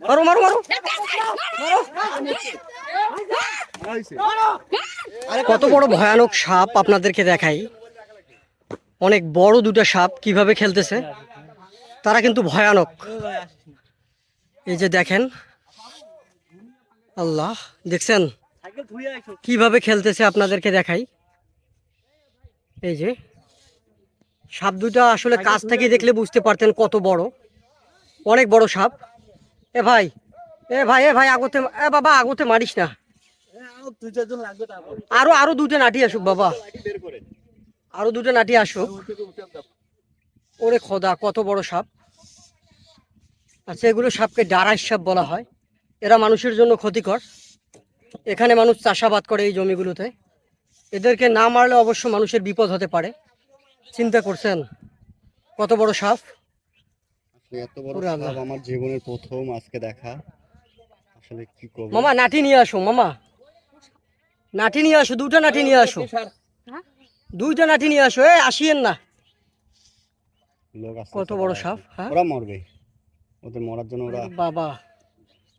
মারো মারো মারো। আরে কত বড় ভয়ানক সাপ আপনাদেরকে দেখাই। অনেক বড় দুটো সাপ কীভাবে খেলতেছে, তারা কিন্তু ভয়ানক। এই যে দেখেন, আল্লাহ, দেখছেন? কীভাবে খেলতেছে আপনাদেরকে দেখাই। এই যে, সাপ দুটা আসলে কাছ থেকে দেখলে বুঝতে পারতেন কত বড়। অনেক বড় সাপ। এ ভাই এ ভাই এ ভাই, আগতে এ বাবা, আগতে মারিস না। আরও আরও দুটো নাটি আসুক বাবা। আরও দুটো নাটি আসুক। ওরে খোদা, কত বড় সাপ। আচ্ছা এগুলো সাপকে ডারাই সাপ বলা হয়। এরা মানুষের জন্য ক্ষতিকর। এখানে মানুষ চাষাবাদ করে এই জমিগুলোতে। এদেরকে না মারলে অবশ্য মানুষের বিপদ হতে পারে। চিন্তা করছেন? কত বড় সাপ? এত বড় সাপ আমার জীবনের প্রথম আজকে দেখা। আসলে কি করব? মামা নাটি নিয়ে আসো মামা। নাটি নিয়ে আসো দুটো নাটি নিয়ে আসো। দুইটা নাটি নিয়ে আসো এ আসিয়েন না। কত বড় সাপ হ্যাঁ? ওরা মরবে। ওদের মরার জন্য ওরা বাবা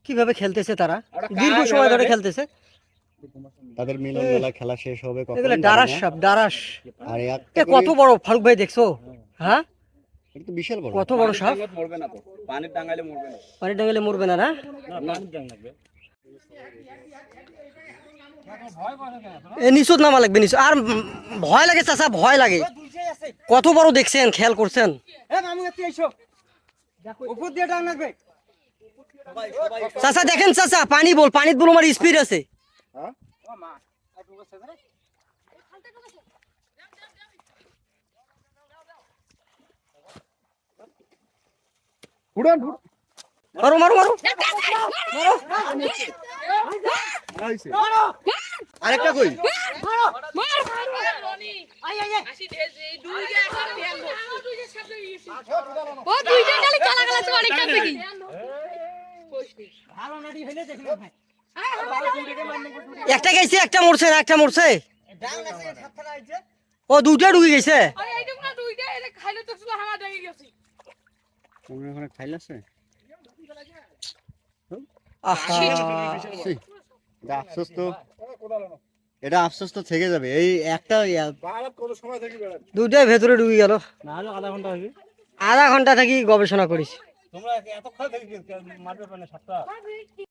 কীভাবে খেলতেছে তারা? দীর্ঘ সময় ধরে খেলতেছে। তাদের মিলন মেলা খেলা শেষ হবে কখন ডারাস সাপ ডারাস। আর কত বড় ফারুক ভাই দেখছ হ্যাঁ? এটা তো বিশাল বড়। কত বড় সাপ? মরবে না তো। পানির টাঙ্গাইলে মরবে না। পানি ডাঙ্গলে মরবে না না? এ নিচুত নামা লাগবে নিচু আর ভয় লাগে চাচা ভয় লাগে। কত বড় দেখছেন খেয়াল করছেন? চাচা দেখেন চাচা পানি বল পানিত বল আমার স্পিড আছে। মারো মারো মারো। আরেকটা কই? ও দুইটা খালি কালা কালা আছে অনেক কাছে কি একটা গেছে একটা মরছে না একটা মরছে ও দুইটা ঢুকে গেছে। তোমরা ওখানে এটা আফসোস তো। এটা আফসোস তো থেকে যাবে। এই একটা ইয়া- ভেতরে ডুবে গেল। আধা ঘণ্টা থেকে। আধা ঘণ্টা থাকি গবেষণা করিস। তোমরা এতক্ষণ থেকে মারবে সাতটা।